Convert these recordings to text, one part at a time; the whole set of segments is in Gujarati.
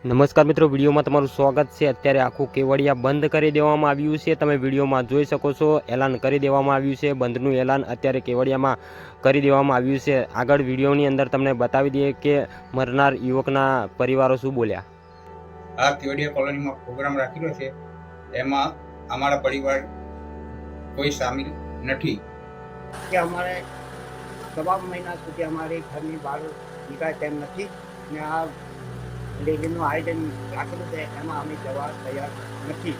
નમસ્કાર મિત્રો વિડીયોમાં તમારું સ્વાગત છે. અત્યારે આખું કેવડિયા બંધ કરી દેવામાં આવ્યું છે. તમે વિડીયોમાં જોઈ શકો છો એલાન કરી દેવામાં આવ્યું છે. બંધનું એલાન અત્યારે કેવડિયામાં કરી દેવામાં આવ્યું છે. આગળ વિડીયોની અંદર તમને બતાવી દઈએ કે મરનાર યુવકના પરિવારો શું બોલ્યા. આ કેવડિયા કોલોનીમાં પ્રોગ્રામ રાખેલો છે. એમાં અમારા પરિવાર કોઈ સામેલ નથી. કે અમારે તમામ મહિના સુધી અમારી ઘરની બહાર નીકળાય તેમ નથી. ને આ રેલીનું આયોજન રાખેલું છે એમાં અમે જવા તૈયાર નથી.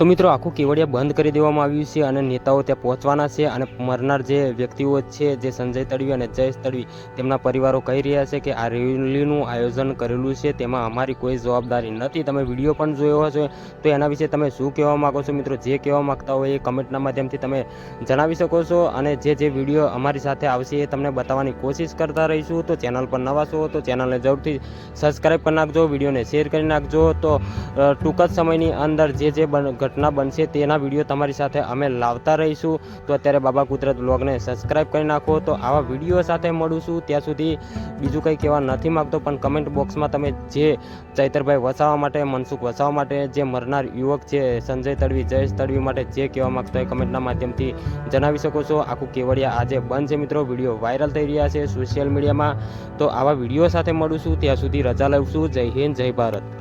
તો મિત્રો, આખું કેવડિયા બંધ કરી દેવામાં આવ્યું છે અને નેતાઓ ત્યાં પહોંચવાના છે અને મરનાર જે વ્યક્તિઓ છે, જે સંજય તડવી અને જયેશ તડવી, તેમના પરિવારો કહી રહ્યા છે કે આ રેલીનું આયોજન કરેલું છે. તેમાં અમારી કોઈ જવાબદારી નથી. તમે વીડિયો પણ જોયો હશે તો એના વિશે તમે શું કહેવા માગો છો? મિત્રો, જે કહેવા માગતા હોય એ કમેન્ટના માધ્યમથી તમે જણાવી શકો છો અને જે જે વીડિયો અમારી સાથે આવશે એ તમને બતાવવાની કોશિશ કરતા રહીશું. તો ચેનલ પર નવા છો તો ચેનલને જરૂરથી સબસ્ક્રાઈબ કરી નાખજો, વિડીયોને શેર કરી નાખજો. તો ટૂંક જ સમયની અંદર જે જે ઘટના બનશે તેના વીડિયો તમારી સાથે અમે લાવતા રહીશું. તો અત્યારે બાબા કુદરત બ્લોગને સબસ્ક્રાઈબ કરી નાખો. તો આવા વીડિયો સાથે મળું છું ત્યાં સુધી બીજું કંઈ કહેવા નથી માગતો, પણ કમેન્ટ બોક્સમાં તમે જે ચૈતરભાઈ વસાવા માટે, મનસુખ વસાવા માટે, જે મરનાર યુવક છે, સંજય તડવી, જયેશ તડવી માટે જે કહેવા માગતા હોય કમેન્ટના માધ્યમથી જણાવી શકો છો. આખું કેવડિયા આજે બંધ છે મિત્રો. વીડિયો વાયરલ થઈ રહ્યા છે સોશિયલ મીડિયામાં. તો આવા વીડિયો સાથે મળું છું ત્યાં સુધી રજા લઉં છું. જય હિન્દ, જય ભારત.